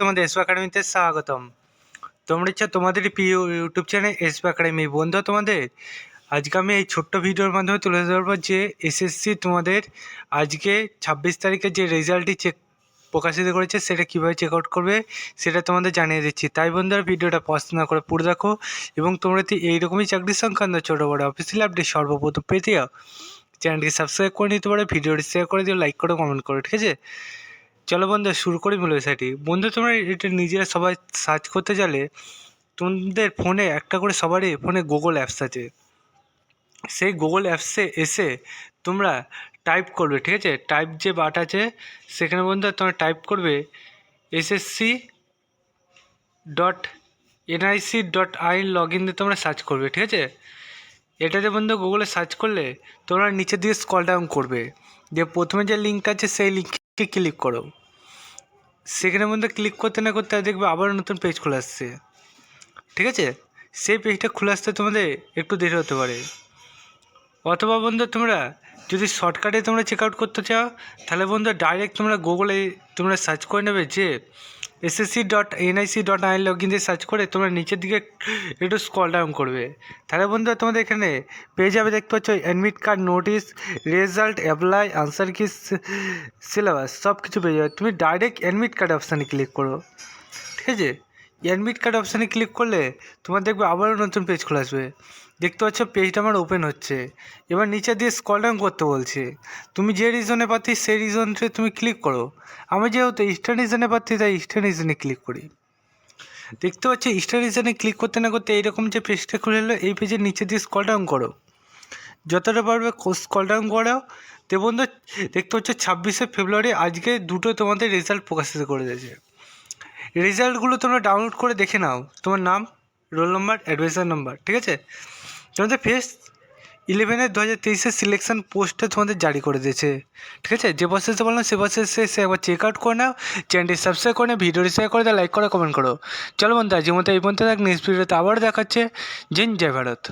তোমাদের এসপি একাডেমিতে স্বাগতম। তোমরা হচ্ছে তোমাদের প্রিয় ইউটিউব চ্যানেল এসপি একাডেমি বন্ধু তোমাদের, আজকে আমি এই ছোট্ট ভিডিওর মাধ্যমে তুলে ধরবো যে এসএসসি তোমাদের আজকে ছাব্বিশ তারিখে যে রেজাল্টটি চেক প্রকাশিত করেছে, সেটা কীভাবে চেক আউট করবে, সেটা তোমাদের জানিয়ে দিচ্ছি। তাই বন্ধুরা, ভিডিওটা পছন্দ না করে পুরো দেখো এবং তোমরা যদি এইরকমই চাকরি সংক্রান্ত ছোটো বড়ো অফিসিয়াল আপডেট সর্বপ্রথম পেতে চ্যানেলটি সাবস্ক্রাইব করে নিতে পারো, ভিডিওটি শেয়ার করে দিও লাইক করে কমেন্ট করো, ঠিক আছে? চলো বন্ধু, শুরু করি বিষয়টি। বন্ধু, তোমরা এটা নিজেরা সবাই সার্চ করতে গেলে তোমাদের ফোনে একটা করে সবারই ফোনে গুগল অ্যাপস আছে। সেই গুগল অ্যাপসে এসে তোমরা টাইপ করবে, ঠিক আছে? টাইপ যে বাট আছে, সেখানে বন্ধু তোমরা টাইপ করবে SSC dot NIC dot I log in দিয়ে তোমরা সার্চ করবে, ঠিক আছে? এটাতে বন্ধু গুগলে সার্চ করলে তোমরা নিচের দিকে স্কল ডাউন করবে। যে প্রথমে যে লিঙ্ক আছে, সেই লিঙ্কে ক্লিক করো? সেখানের মধ্যে ক্লিক করতে না করতে দেখবে আবার নতুন পেজ খুলে আসছে। ঠিক আছে? সেই পেজটা খুলে আসতে তোমাদের একটু দেরি হতে পারে। অথবা বন্ধু, তোমরা যদি শর্টকাটে তোমরা চেক আউট করতে চাও, তাহলে বন্ধু ডাইরেক্ট তোমরা গুগলে তোমরা সার্চ করে নেবে যে SSC dot NIC dot in log in দিয়ে সার্চ করে তোমরা নিচের দিকে একটু স্কল ডাউন করবে। তাহলে বন্ধু তোমাদের এখানে পেয়ে যাবে, দেখতে পাচ্ছ admit card notice result apply answer কি সিলেবাস সব কিছু পেয়ে যাবে। তুমি ডাইরেক্ট অ্যাডমিট কার্ড অপশানে ক্লিক করো। ঠিক আছে? অ্যাডমিট কার্ড অপশানে ক্লিক করলে তোমার দেখবে আবারও নতুন পেজ খুলে আসবে। দেখতে পাচ্ছ পেজটা আমার ওপেন হচ্ছে। এবার নিচে দিয়ে স্কল ডাউন করতে বলছে। তুমি যে রিজনে পাচ্ছি সেই রিজনে তুমি ক্লিক করো। আমি যেহেতু ইস্টার্ন রিজনে পাচ্ছি তাই ইস্টার্ন রিজনে ক্লিক করি। দেখতে পাচ্ছি ইস্টার্ন রিজনে ক্লিক করতে না করতে এইরকম যে পেজটা খুলে এলো, এই পেজের নিচে দিয়ে স্কল ডাউন করো। যতটা পারবে স্কল ডাউন করাও। তো বন্ধু, দেখতে পাচ্ছ ছাব্বিশে ফেব্রুয়ারি, আজকে দুটো তোমাদের রেজাল্ট প্রকাশিত করে দিয়েছে। রেজাল্টগুলো তোমরা ডাউনলোড করে দেখে নাও। তোমার নাম রোল নম্বর অ্যাডমিশন নাম্বার ঠিক আছে? তোমাদের ফেস ইলেভেনের দু হাজার তেইশের সিলেকশন পোস্টটা তোমাদের জারি করে দিয়েছে। ঠিক আছে? যে প্রসেসে বললাম, সে প্রসেসে সে একবার চেক আউট করে নাও। চ্যানেলটি সাবস্ক্রাইব করে নাও ভিডিওটি শেয়ার করে দাও লাইক করে কমেন্ট করো। চলো বন্ধু আজকের মতো এই পর্যন্ত থাক। নেক্সট ভিডিওতে আবার দেখাচ্ছে। জেন জয় ভারত।